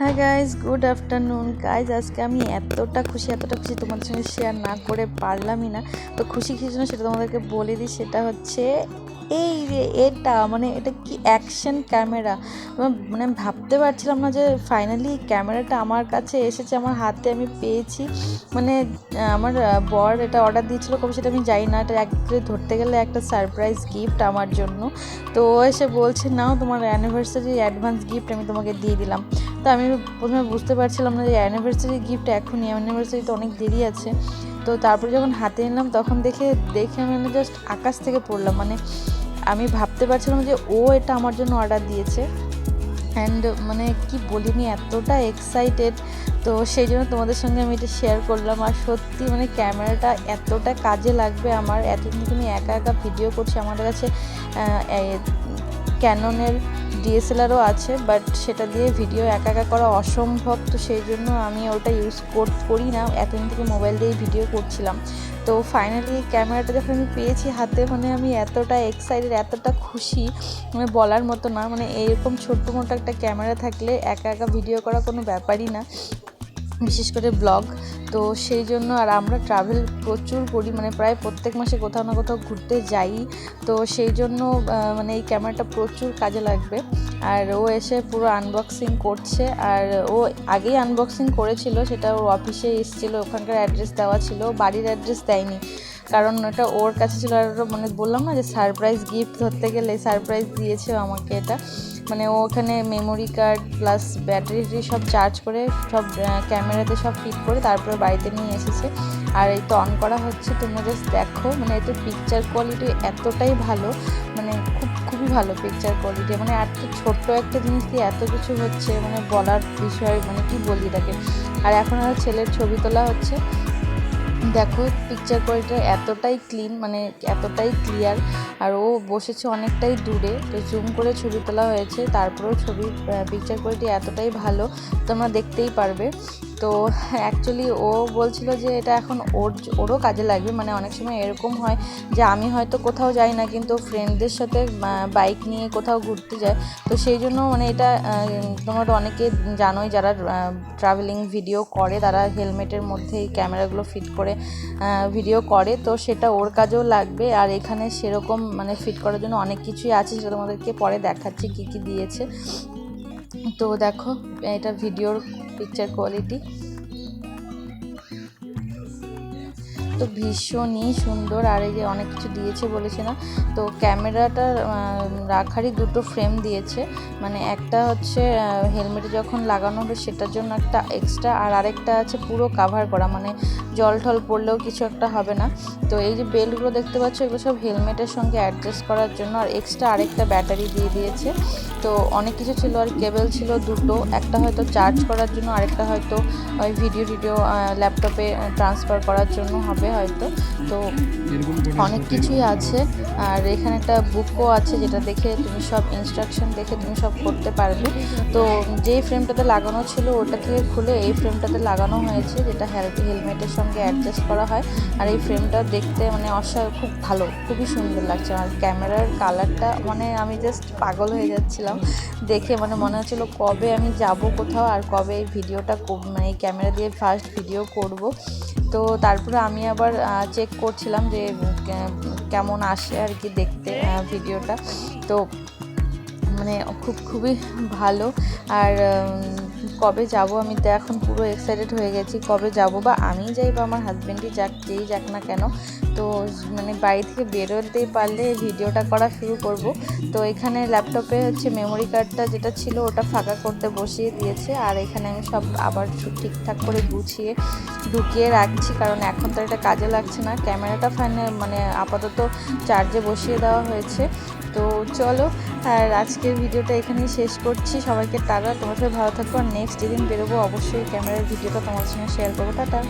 হ্যাঁ guys good afternoon guys আজকে আমি এতটা খুশি এতটা খুশি তোমাদের সঙ্গে শেয়ার না করে পারলামই না। তো খুশি কিছু জন্য সেটা তোমাদেরকে বলে দিই, সেটা হচ্ছে এই যে এটা মানে এটা কি অ্যাকশন ক্যামেরা মানে ভাবতে পারছিলাম না যে ফাইনালি ক্যামেরাটা আমার কাছে এসেছে, আমার হাতে আমি পেয়েছি। মানে আমার বর এটা অর্ডার দিয়েছিল, কবে সেটা আমি জানি না। এটা অ্যাকচুয়ালি ধরতে গেলে একটা সারপ্রাইজ গিফট আমার জন্য। তো এসে বলছে, নাও তোমার অ্যানিভার্সারি অ্যাডভান্স গিফট আমি তোমাকে দিয়ে দিলাম। তো আমি প্রথমে বুঝতে পারছিলাম না যে অ্যানিভার্সারি গিফট এখনই অ্যানিভার্সারি তো অনেক দেরি আছে। তো তারপরে যখন হাতে নিলাম তখন দেখে দেখে আমি জাস্ট আকাশ থেকে পড়লাম। মানে আমি ভাবতে পারছিলাম যে ও এটা আমার জন্য অর্ডার দিয়েছে। অ্যান্ড মানে কি বলিনি, এতটা এক্সাইটেড তো সেই জন্য তোমাদের সঙ্গে আমি এটা শেয়ার করলাম। আর সত্যি মানে ক্যামেরাটা এতটা কাজে লাগবে আমার। এতদিন আমি একা একা ভিডিও করছি আমাদের কাছে ক্যাননের ডিএসএলআরও আছে বাট সেটা দিয়ে ভিডিও একা একা করা অসম্ভব। তো সেই জন্য আমি ওটা ইউজ কর, করি না। এতদিন থেকে মোবাইল দিয়েই ভিডিও করছিলাম। তো ফাইনালি ক্যামেরাটা যখন আমি পেয়েছি হাতে মানে আমি এতটা এক্সাইটেড এতটা খুশি মানে বলার মতো না। মানে এরকম ছোট্ট মোটো একটা ক্যামেরা থাকলে একা একা ভিডিও করা কোনো ব্যাপারই না। বিশেষ করে ব্লগ। তো সেই জন্য আর আমরা ট্রাভেল প্রচুর করি মানে প্রায় প্রত্যেক মাসে কোথাও না কোথাও ঘুরতে যাই। তো সেই জন্য মানে এই ক্যামেরাটা প্রচুর কাজে লাগবে। আর ও এসে পুরো আনবক্সিং করছে। আর ও আগেই আনবক্সিং করেছিল, সেটা ওর অফিসে এসেছিল, ওখানকার অ্যাড্রেস দেওয়া ছিল। বাড়ির অ্যাড্রেস দেয়নি। কারণ ওটা ওর কাছে ছিল। আর মানে বললাম না যে সারপ্রাইজ গিফট ধরতে গেলে সারপ্রাইজ দিয়েছে আমাকে এটা। মানে ওখানে মেমোরি কার্ড প্লাস ব্যাটারি সব চার্জ করে, সব ক্যামেরাতে সব ফিট করে তারপরে বাড়িতে নিয়ে এসেছে। আর এই তো অন করা হচ্ছে, তোমরা জাস্ট দেখো মানে এতে পিকচার কোয়ালিটি এতটাই ভালো মানে খুব, খুবই ভালো পিকচার কোয়ালিটি মানে এত ছোট্ট একটা জিনিস দিয়ে এত কিছু হচ্ছে মানে বলার বিষয় মানে কি বলি তাকে। আর এখন আর ছেলের ছবি তোলা হচ্ছে দেখো পিকচার কোয়ালিটি এতটাই ক্লিন মানে এতটাই ক্লিয়ার আর ও বসেছে অনেকটাই দূরে, তো জুম করে ছবি তোলা হয়েছে, তারপরেও ছবি পিকচার কোয়ালিটি এতটাই ভালো, তোমরা দেখতেই পারবে। তো অ্যাকচুয়ালি ও বলছিল যে এটা এখন ওর ওরও কাজে লাগবে। মানে অনেক সময় এরকম হয় যে আমি হয়তো কোথাও যাই না, কিন্তু ফ্রেন্ডদের সাথে বাইক নিয়ে কোথাও ঘুরতে যায় তো সেই জন্য মানে এটা তোমরা অনেকে জানোই যারা ট্রাভেলিং ভিডিও করে, তারা হেলমেটের মধ্যে এই ক্যামেরাগুলো ফিট করে ভিডিও করে। তো সেটা ওর কাজেও লাগবে। আর এখানে সেরকম মানে ফিট করার জন্য অনেক কিছুই আছে, সেটা তোমাদেরকে পরে দেখাচ্ছি কী কী দিয়েছে। তো দেখো, এটা ভিডিওর পিকচার কোয়ালিটি তো ভীষণই সুন্দর। আর এই যে অনেক কিছু দিয়েছে বলেছে না, তো ক্যামেরাটা রাখারই দুটো ফ্রেম দিয়েছে। মানে একটা হচ্ছে হেলমেটে যখন লাগানো হবে সেটার জন্য একটা এক্সট্রা আর আরেকটা আছে পুরো কাভার করা। মানে জল টল পড়লেও কিছু একটা হবে না। তো এই যে বেল্টগুলো দেখতে পাচ্ছ, এগুলো সব হেলমেটের সঙ্গে অ্যাডজাস্ট করার জন্য আর এক্সট্রা আরেকটা ব্যাটারি দিয়ে দিয়েছে। তো অনেক কিছু ছিল আর কেবল ছিল দুটো। একটা হয়তো চার্জ করার জন্য, আরেকটা হয়তো ওই ভিডিও টিডিও ল্যাপটপে ট্রান্সফার করার জন্য হবে। হয়তো। তো অনেক কিছুই আছে। আর এখানে একটা বুকও আছে যেটা দেখে তুমি সব ইনস্ট্রাকশন দেখে তুমি সব করতে পারবে। তো যেই ফ্রেমটাতে লাগানো ছিল ওটা থেকে খুলে এই ফ্রেমটাতে লাগানো হয়েছে যেটা হেলমেটের সঙ্গে অ্যাডজাস্ট করা হয়। আর এই ফ্রেমটা দেখতে মানে অসাধারণ খুব ভালো খুবই সুন্দর লাগছে। আর ক্যামেরার কালারটা মানে আমি জাস্ট পাগল হয়ে যাচ্ছিলাম। দেখে মানে মনে হচ্ছিল কবে আমি যাব কোথাও আর কবে এই ভিডিওটা মানে এই ক্যামেরা দিয়ে ফার্স্ট ভিডিও করব। তো তারপরে আমি আবার চেক করছিলাম যে কেমন আসে আর কি দেখতে ভিডিওটা তো মানে খুব, খুবই ভালো। আর কবে যাব আমি তো এখন পুরো এক্সাইটেড হয়ে গেছি। কবে যাব বা আমি যাই বা আমার হাজব্যান্ডই যাক, যেই যাক না কেন তো মানে বাড়ি থেকে বেরোতে পারলে ভিডিওটা করা শুরু করব। তো এখানে ল্যাপটপে হচ্ছে মেমোরি কার্ডটা যেটা ছিল ওটা ফাঁকা করতে বসিয়ে দিয়েছে। আর এখানে আমি সব আবার ঠিকঠাক করে গুছিয়ে ঢুকিয়ে রাখছি। কারণ এখন তো এটা কাজে লাগছে না। ক্যামেরাটা ফাইনে মানে আপাতত চার্জে বসিয়ে দেওয়া হয়েছে। তো চলো, আর আজকের ভিডিওটা এখানেই শেষ করছি। সবাইকে টাটা। তোমার সাথে ভালো থাকব আর নেক্সট যেদিন বেরোবো, অবশ্যই ক্যামেরার ভিডিওটা তোমার সঙ্গে শেয়ার করব। টাটা।